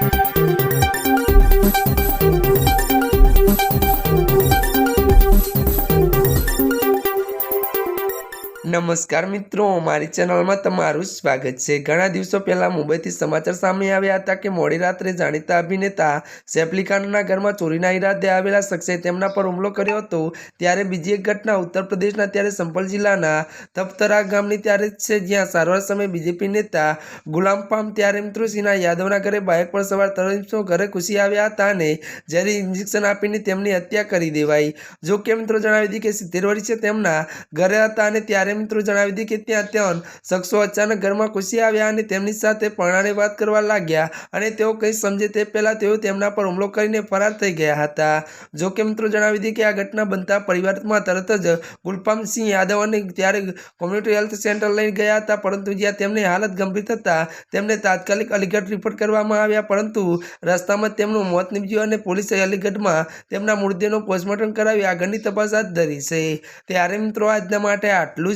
Thank you. નમસ્કાર મિત્રો, મારી ચેનલમાં તમારું સ્વાગત છે. ઘણા દિવસો પહેલાં મુંબઈથી સમાચાર સામે આવ્યા હતા કે મોડી રાત્રે જાણીતા અભિનેતા સૈફ ખાનના ઘરમાં ચોરીના ઈરાદે આવેલા શખ્સે તેમના પર હુમલો કર્યો હતો. ત્યારે બીજી એક ઘટના ઉત્તર પ્રદેશના, ત્યારે સંભલ જિલ્લાના તપતરા ગામની ત્યારે છે, જ્યાં સારવાર સમયે બીજેપી નેતા ગુલામ પામ ત્યારે મિત્રો સિન્હા યાદવના ઘરે બાઇક પર સવાર તરફો ઘરે ઘૂસી આવ્યા હતા અને જ્યારે ઇન્જેક્શન આપીને તેમની હત્યા કરી દેવાઈ. જો કે મિત્રો જણાવી દીધી કે સિત્તેર વર્ષે તેમના ઘરે હતા અને ત્યારે મિત્રો જણાવી દીધી કે ત્યાં ત્રણ શખ્સો અચાનક ઘરમાં ઘૂસી આવ્યા અને તેમની સાથે પરણાને વાત કરવા લાગ્યા અને તેઓ કંઈ સમજે તે પહેલાં તેઓ તેમના પર હુમલો કરીને ફરાર થઈ ગયા હતા. જો કે મિત્રો જણાવી દીધી કે આ ઘટના બનતા પરિવારમાં તરત જ ગુલપામસિંહ યાદવ અને ત્યારે કોમ્યુનિટી હેલ્થ સેન્ટર લઈ ગયા હતા, પરંતુ જ્યાં તેમની હાલત ગંભીર થતાં તેમને તાત્કાલિક અલીગઢ રિપોર્ટ કરવામાં આવ્યા, પરંતુ રસ્તામાં તેમનું મોત નીપજ્યું અને પોલીસે અલીગઢમાં તેમના મૃતદેહનું પોસ્ટમોર્ટમ કરાવી આગળની તપાસ હાથ ધરી છે. ત્યારે મિત્રો આજના માટે આટલું